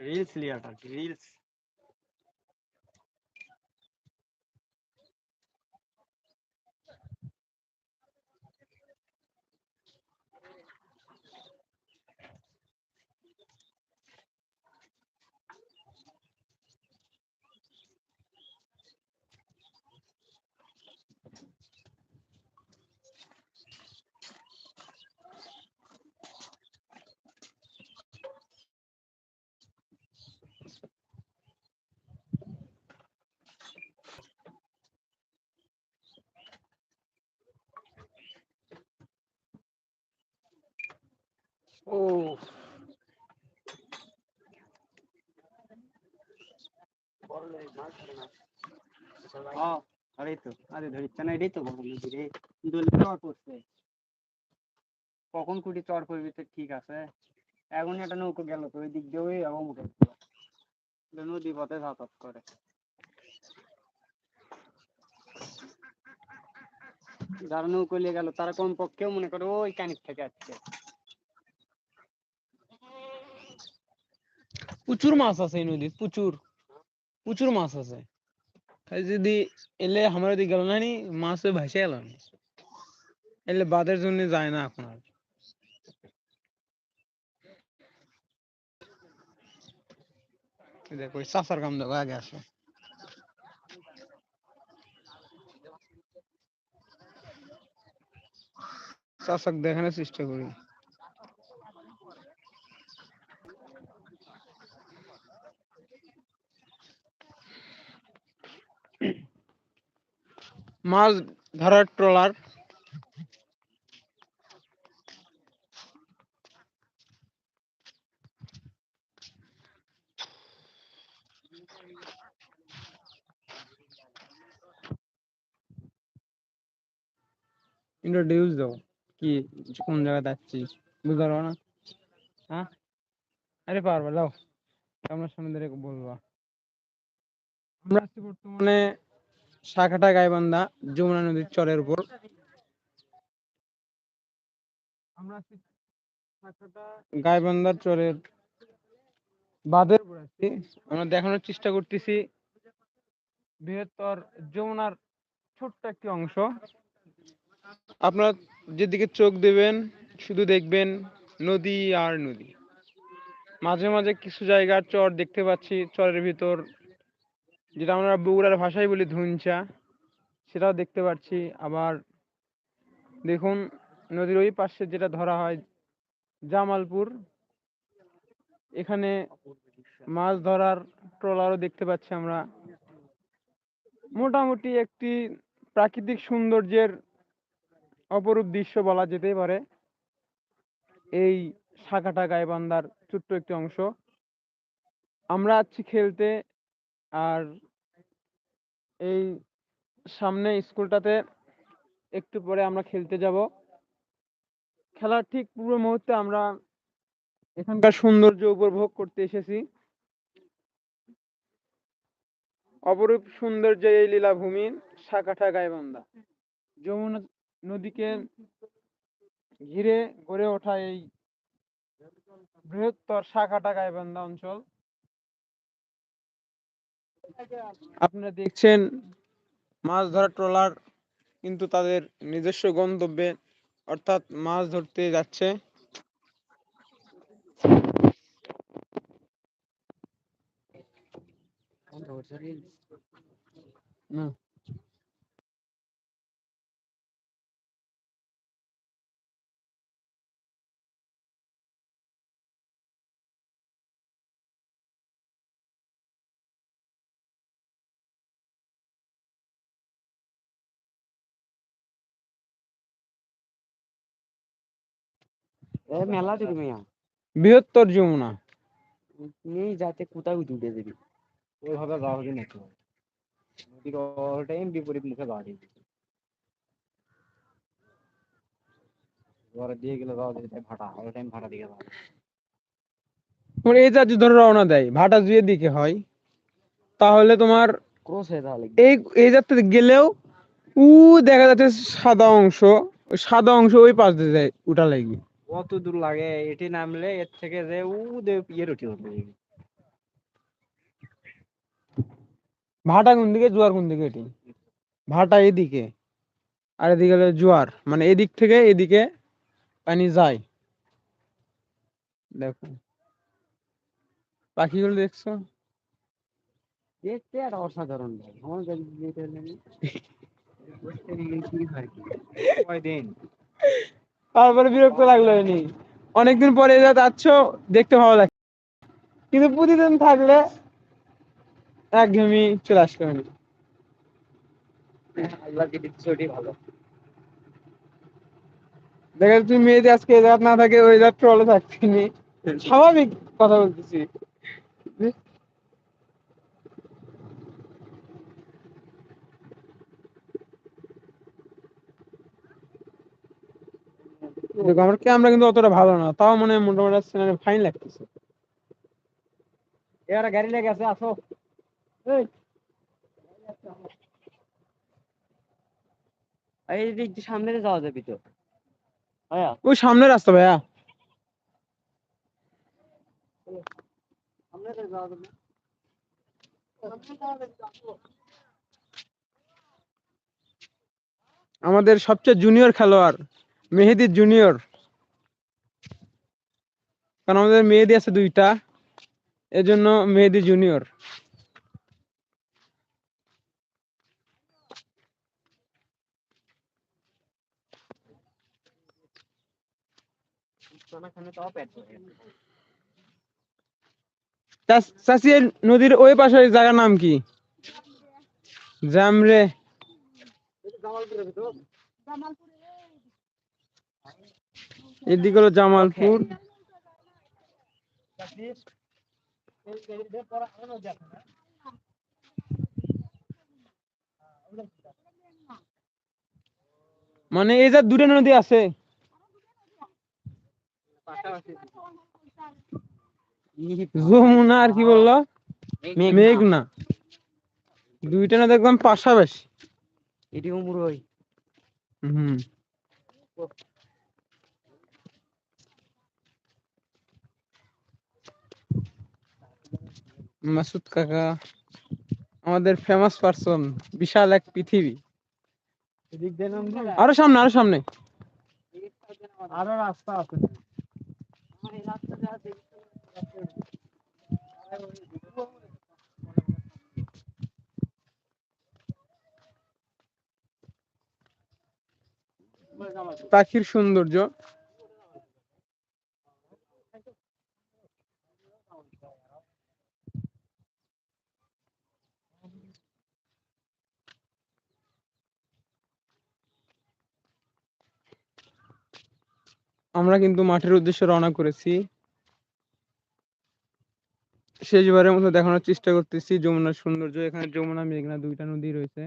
Reels लिया था reels. কখন কুটি চর পড়বি তো ঠিক আছে এখন একটা নৌকো গেল তো ওই দিক দিয়ে ওই আবার মুখে নদী পথে যাতায়াত করে যারা নৌকো নিয়ে গেল তারা কমপক্ষেও মনে করে ওই কানিক থেকে আসছে প্রচুর মাছ আছে এই প্রচুর প্রচুর মাছ আছে। যদি এলে আমার ওদিকে গেল না নি, মাছ ভাসে না। এলে বাদের জন্য যায় না এখন দেখো চাষার কাম দেখো আগে আসে চাষাক দেখানোর চেষ্টা করি। মাছ ধরার ট্রলার। ইন্ট্রোডিউস দাও, কি, কোন জায়গায় যাচ্ছি বুঝতে পারব না? হ্যাঁ? আরে পারবা, দাও। আমার সামনে বলবা। আমরা আছি বর্তমানে শাখাটা গাইবান্ধা, যমুনা নদীর চরের উপর। গাইবান্ধার চরের বাঁধের উপর আছি। আমরা দেখানোর চেষ্টা করতেছি বৃহত্তর যমুনার ছোট্ট একটি অংশ। আপনারা যেদিকে চোখ দেবেন, শুধু দেখবেন নদী আর নদী। মাঝে মাঝে কিছু জায়গার চর দেখতে পাচ্ছি, চরের ভিতর যেটা আমরা বগুড়ার ভাষায় বলি ধুনচা, সেটাও দেখতে পাচ্ছি। আবার দেখুন, নদীর ওই পাশে যেটা ধরা হয় জামালপুর, এখানে মাছ ধরার ট্রলারও দেখতে পাচ্ছি আমরা। মোটামুটি একটি প্রাকৃতিক সৌন্দর্যের অপরূপ দৃশ্য বলা যেতেই পারে এই শাখাটা গাইবান্ধার ছোট্ট একটি অংশ। আমরা আছি খেলতে, আর এই সামনে স্কুলটাতে একটু পরে আমরা খেলতে যাব। খেলার ঠিক পূর্ব মুহূর্তে আমরা এখানকার সৌন্দর্য উপভোগ করতে এসেছি। অপরূপ সৌন্দর্য এই লীলাভূমি শাখাটা গাইবান্ধা। যমুনা নদীকে ঘিরে গড়ে ওঠা এই বৃহত্তর শাখাটা গাইবান্ধা অঞ্চল। আপনারা দেখছেন মাছ ধরা ট্রলার কিন্তু তাদের নিজস্ব গন্তব্যে অর্থাৎ মাছ ধরতে যাচ্ছে। না মেলা দেখি মিয়া বৃহত্তর যমুনা। নিয়ে যাতে কোথাও ডুবে দেবি ওইভাবে হবে। নদীর বিপরীত মুখে এবারে দিয়ে গেলে ভাটা অল টাইম ভাটা দিকে যাবে মানে এই জাতি ধরে রওনা দেয় ভাটা জুয়ে দিকে হয় তাহলে তোমার ক্রস হয়ে তাহলে এই এই যাত্রাতে গেলেও উ দেখা যাচ্ছে সাদা অংশ ওই সাদা অংশ ওই পাশ দিয়ে যায় উঠা লাগবে। কত দূর লাগে এটি নামলে এর থেকে যে উ ইয়ের উঠি হবে ভাটা কোন দিকে জোয়ার কোন দিকে এটি? ভাটা এদিকে আর এদিকে জোয়ার মানে এদিক থেকে এদিকে পানি যায়। দেখো। পাখিগুলো দেখছ? দেখতে আর অসাধারণ আমার কয়দিন? তারপরে বিরক্ত লাগল এমনি অনেকদিন পরে যা যাচ্ছ, দেখতে ভালো লাগে কিন্তু প্রতিদিন থাকলে একঘেয়েমি চলে আসবে ভালো দেখা তুমি মেয়েদের আজকে এ জায়গা না থাকে, ওই জায়গা ট্রলে থাকছিনি স্বাভাবিক কথা বলতেছি। দেখো আমার ক্যামেরা কিন্তু অতটা ভালো না তাও মানে মোটামুটি সিনেমা ফাইন লাগতেছে। এবারে গাড়ি লেগে আছে আসো। এই। এই দিক সামনে যাওয়া যাবে তো। ওই সামনে রাস্তা ভাইয়া। সামনে যাওয়া যাবে। আমাদের সবচেয়ে জুনিয়র খেলোয়াড়। মেহেদি জুনিয়র কারণ আমাদের মেহেদি আছে দুইটা, এজন্য মেহেদি জুনিয়র নদীর ওই পাশের জায়গার নাম কি? জামরে। ভিতর। এদিকে হলো জামালপুর। মানে এই যে দূরে নদী আছে। যমুনা আর কি বলল? মেঘনা। মেঘনা। দুইটা নদী একদম পাশাপাশি। এটি উমরই। হুম। মাসুদ কাকা আমাদের ফেমাস পারসন বিশাল এক পৃথিবী। আরও সামনে আরও সামনে। আরও রাস্তা আছে। পাখির সৌন্দর্য। আমরা কিন্তু মাঠের উদ্দেশ্যে রওনা করেছি। শেষবারের মতো দেখানোর চেষ্টা করতেছি, যমুনার সৌন্দর্য। এখানে যমুনা, মেঘনা দুইটা নদী রয়েছে।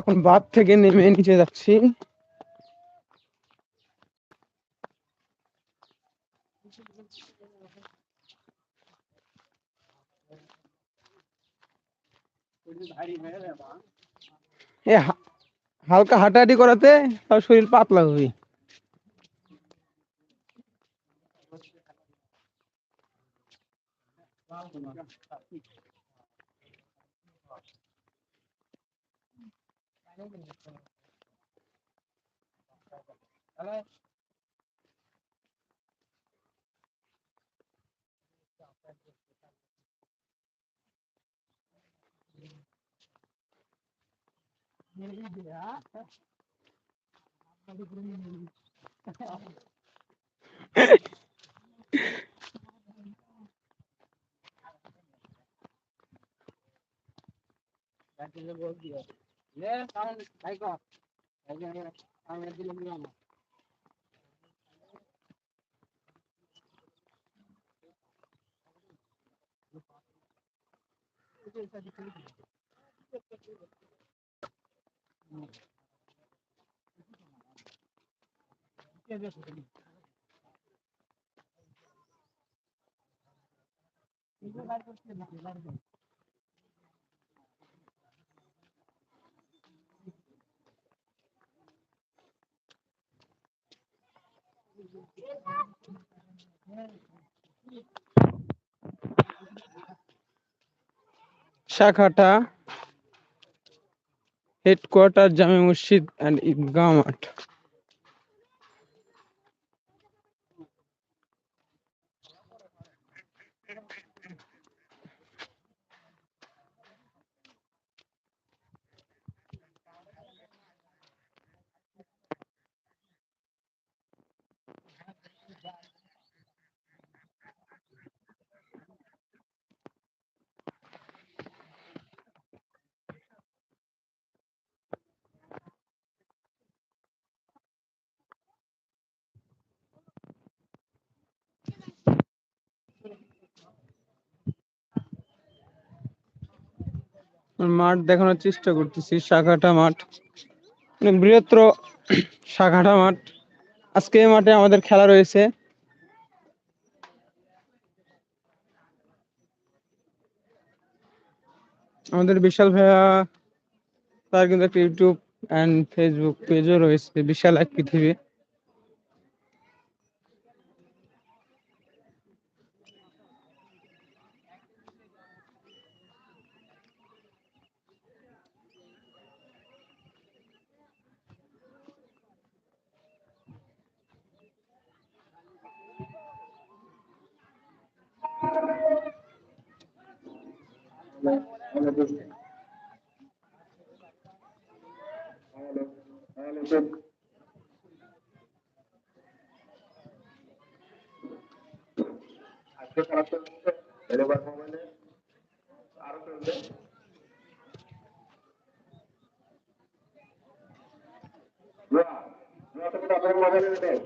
এখন বাদ থেকে নেমে নিচে যাচ্ছি। এ হালকা হাঁটাহাটি করাতে তার শরীর পাতলা হবে Hello? बोल दिया ले साउंड भाई को भाई को साउंड दिल में आना Thank you. শাখাটা হেডকোয়ার্টার জামে মসজিদ অ্যান্ড ঈদগাহ মাঠ মাঠ দেখানোর চেষ্টা করতেছি, শাখাটা মাঠ। মানে বৃহত্তর শাখাটা মাঠ। আজকে এই মাঠে আমাদের খেলা রয়েছে। আমাদের বিশাল ভাইয়া, তার কিন্তু একটা ইউটিউব অ্যান্ড ফেসবুক পেজও রয়েছে, বিশাল এক পৃথিবী। আজকে খেলা চলছে এবার মোবাইলে আরও চলবে না না তো আপনার মোবাইলে নেই